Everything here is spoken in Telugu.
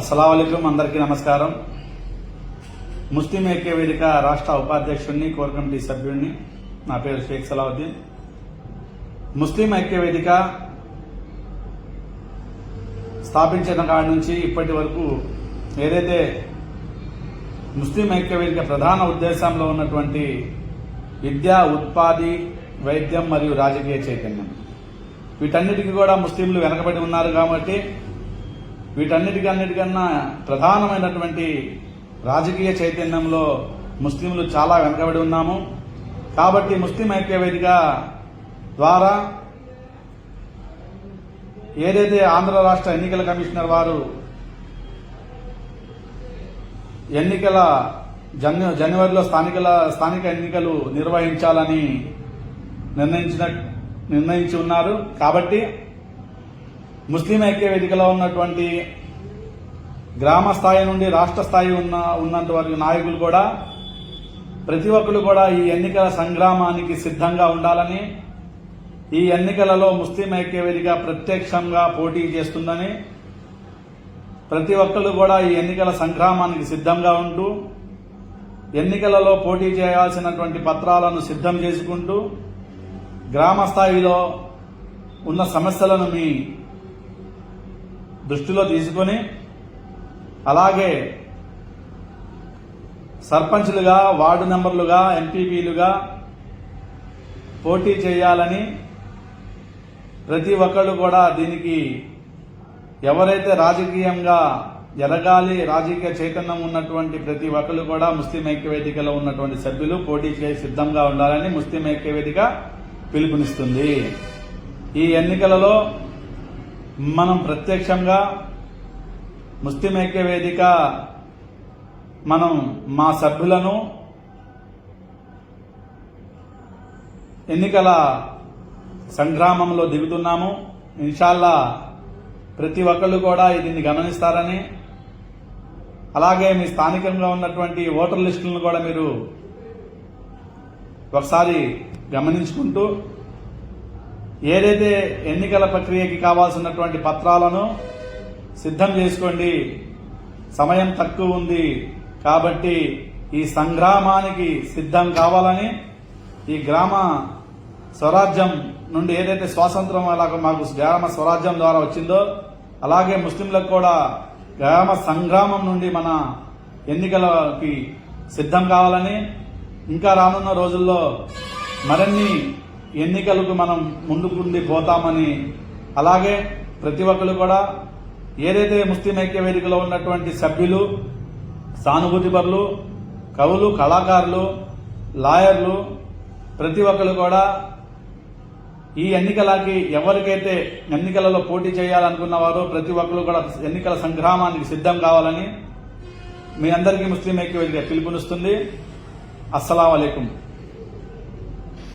అస్సలం అందరికీ నమస్కారం. ముస్లిం ఐక్య వేదిక రాష్ట్ర ఉపాధ్యక్షుడిని కోర్ కమిటీ సభ్యుడిని నా పేరు షేక్ సలావుద్దీన్. ముస్లిం ఐక్య వేదిక స్థాపించిన కాడి నుంచి ఇప్పటి వరకు ఏదైతే ముస్లిం ఐక్య వేదిక ప్రధాన ఉద్దేశంలో ఉన్నటువంటి విద్య ఉత్పాది వైద్యం మరియు రాజకీయ చైతన్యం. వీటన్నిటికీ కూడా ముస్లింలు వెనకబడి ఉన్నారు కాబట్టి వీటన్నిటికన్నిటికన్నా ప్రధానమైనటువంటి రాజకీయ చైతన్యంలో ముస్లింలు చాలా వెనకబడి ఉన్నాము. కాబట్టి ముస్లిం ఐక్య వేదిక ద్వారా ఏదైతే ఆంధ్ర రాష్ట్ర ఎన్నికల కమిషనర్ వారు ఎన్నికల జన్ జనవరిలో స్థానికల స్థానిక ఎన్నికలు నిర్వహించాలని నిర్ణయించిన నిర్ణయించి ఉన్నారు. కాబట్టి ముస్లిం ఐక్య వేదికలో ఉన్నటువంటి గ్రామ స్థాయి నుండి రాష్ట్ర స్థాయి ఉన్న ఉన్నంత వరకు నాయకులు కూడా ప్రతి ఒక్కరు కూడా ఈ ఎన్నికల సంగ్రామానికి సిద్ధంగా ఉండాలని ఈ ఎన్నికలలో ముస్లిం ఐక్య వేదిక ప్రత్యక్షంగా పోటీ చేస్తుందని ప్రతి ఒక్కరు కూడా ఈ ఎన్నికల సంగ్రామానికి సిద్ధంగా ఉంటూ ఎన్నికలలో పోటీ చేయాల్సినటువంటి పత్రాలను సిద్ధం చేసుకుంటూ గ్రామ స్థాయిలో ఉన్న సమస్యలను మీ దృష్టిలో తీసుకొని అలాగే సర్పంచ్లుగా వార్డు మెంబర్లుగా ఎంపీపీలుగా పోటీ చేయాలని ప్రతి ఒక్కళ్ళు కూడా దీనికి ఎవరైతే రాజకీయంగా ఎదగాలి రాజకీయ చైతన్యం ఉన్నటువంటి ప్రతి ఒక్కరు కూడా ముస్లిం ఐక్య వేదికలో ఉన్నటువంటి సభ్యులు పోటీ చేసి సిద్ధంగా ఉండాలని ముస్లిం ఐక్య వేదిక పిలుపునిస్తుంది. ఈ ఎన్నికలలో మనం ప్రత్యక్షంగా ముస్లిం ఐక్య వేదిక మనం మా సభ్యులను ఎన్నికల సంగ్రామంలో దిగుతున్నాము. ఇన్షాల్లా ప్రతి ఒక్కళ్ళు కూడా దీన్ని గమనిస్తారని. అలాగే మీ స్థానికంగా ఉన్నటువంటి ఓటర్ లిస్టులను కూడా మీరు ఒకసారి గమనించుకుంటూ ఏదైతే ఎన్నికల ప్రక్రియకి కావాల్సినటువంటి పత్రాలను సిద్ధం చేసుకోండి సమయం తక్కువ ఉంది కాబట్టి ఈ సంగ్రామానికి సిద్ధం కావాలని ఈ గ్రామ స్వరాజ్యం నుండి ఏదైతే స్వాతంత్రం అలాగే మాకు గ్రామ స్వరాజ్యం ద్వారా వచ్చిందో అలాగే ముస్లింలకు కూడా గ్రామ సంగ్రామం నుండి మన ఎన్నికలకి సిద్ధం కావాలని ఇంకా రానున్న రోజుల్లో మరిన్ని ఎన్నికలకు మనం ముందుకుండి పోతామని. అలాగే ప్రతి ఒక్కరు కూడా ఏదైతే ముస్లిం ఐక్య వేదికలో ఉన్నటువంటి సభ్యులు సానుభూతిపరులు కవులు కళాకారులు లాయర్లు ప్రతి ఒక్కరు కూడా ఈ ఎన్నికలకి ఎవరికైతే ఎన్నికలలో పోటీ చేయాలనుకున్న వారు ప్రతి ఒక్కరు కూడా ఎన్నికల సంగ్రామానికి సిద్ధం కావాలని మీ అందరికీ ముస్లిం ఐక్య వేదిక పిలుపునిస్తుంది. అస్సలం అయికం